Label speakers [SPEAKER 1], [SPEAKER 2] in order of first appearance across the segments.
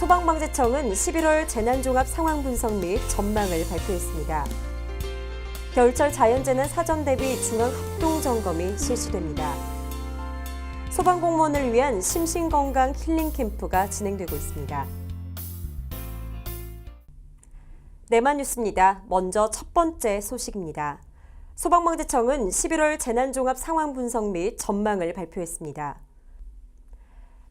[SPEAKER 1] 소방방재청은 11월 재난종합 상황 분석 및 전망을 발표했습니다. 겨울철 자연재난 사전 대비 중앙 합동 점검이 실시됩니다. 소방공무원을 위한 심신건강 힐링 캠프가 진행되고 있습니다. 네만 뉴스입니다. 먼저 첫 번째 소식입니다. 소방방재청은 11월 재난종합 상황 분석 및 전망을 발표했습니다.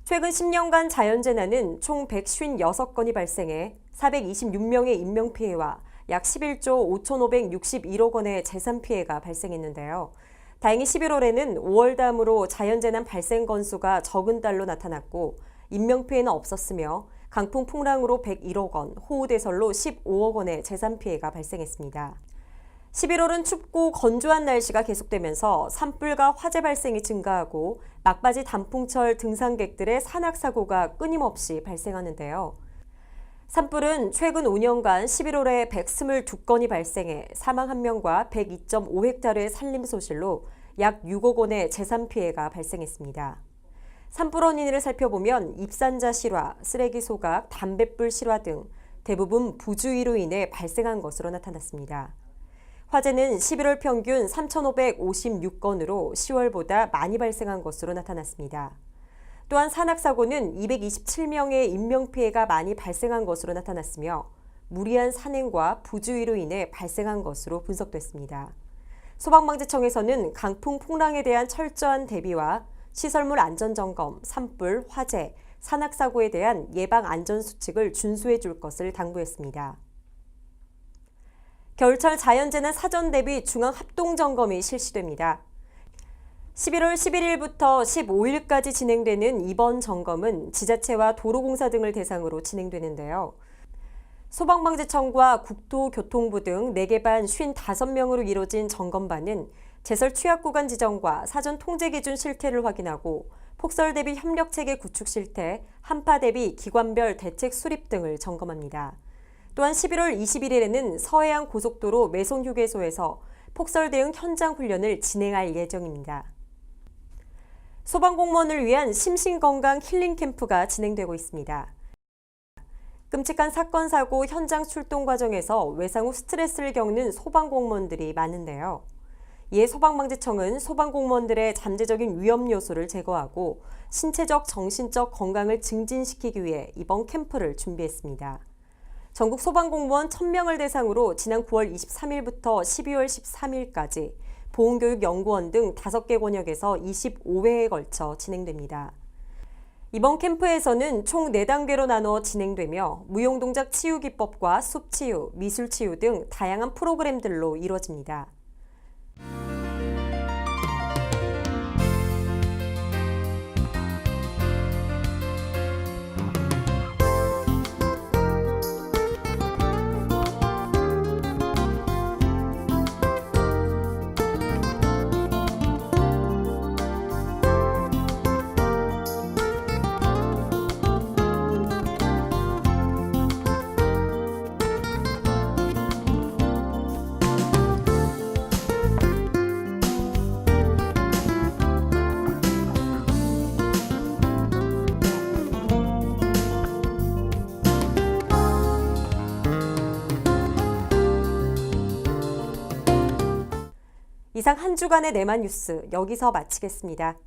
[SPEAKER 1] 최근 10년간 자연재난은 총 156건이 발생해 426명의 인명피해와 약 11조 5,561억 원의 재산 피해가 발생했는데요. 다행히 11월에는 5월 다음으로 자연재난 발생 건수가 적은 달로 나타났고 인명피해는 없었으며 강풍 풍랑으로 101억 원, 호우대설로 15억 원의 재산 피해가 발생했습니다. 11월은 춥고 건조한 날씨가 계속되면서 산불과 화재 발생이 증가하고 막바지 단풍철 등산객들의 산악사고가 끊임없이 발생하는데요. 산불은 최근 5년간 11월에 122건이 발생해 사망 1명과 102.5헥타르의 산림 소실로 약 6억 원의 재산 피해가 발생했습니다. 산불 원인을 살펴보면 입산자 실화, 쓰레기 소각, 담뱃불 실화 등 대부분 부주의로 인해 발생한 것으로 나타났습니다. 화재는 11월 평균 3,556건으로 10월보다 많이 발생한 것으로 나타났습니다. 또한 산악사고는 227명의 인명피해가 많이 발생한 것으로 나타났으며 무리한 산행과 부주의로 인해 발생한 것으로 분석됐습니다. 소방방재청에서는 강풍 풍랑에 대한 철저한 대비와 시설물 안전점검, 산불, 화재, 산악사고에 대한 예방 안전수칙을 준수해 줄 것을 당부했습니다. 겨울철 자연재난 사전 대비 중앙 합동 점검이 실시됩니다. 11월 11일부터 15일까지 진행되는 이번 점검은 지자체와 도로공사 등을 대상으로 진행되는데요. 소방방재청과 국토교통부 등 4개 반 55명으로 이뤄진 점검반은 제설 취약 구간 지정과 사전 통제 기준 실태를 확인하고 폭설 대비 협력 체계 구축 실태, 한파 대비 기관별 대책 수립 등을 점검합니다. 또한 11월 21일에는 서해안 고속도로 매송 휴게소에서 폭설 대응 현장 훈련을 진행할 예정입니다. 소방공무원을 위한 심신건강 힐링 캠프가 진행되고 있습니다. 끔찍한 사건 사고 현장 출동 과정에서 외상 후 스트레스를 겪는 소방공무원들이 많은데요. 이에 소방방재청은 소방공무원들의 잠재적인 위험 요소를 제거하고 신체적, 정신적 건강을 증진시키기 위해 이번 캠프를 준비했습니다. 전국 소방공무원 1000명을 대상으로 지난 9월 23일부터 12월 13일까지 보훈교육연구원 등 5개 권역에서 25회에 걸쳐 진행됩니다. 이번 캠프에서는 총 4단계로 나누어 진행되며 무용동작 치유기법과 숲치유, 미술치유 등 다양한 프로그램들로 이루어집니다. 이상 한 주간의 내만 뉴스 여기서 마치겠습니다.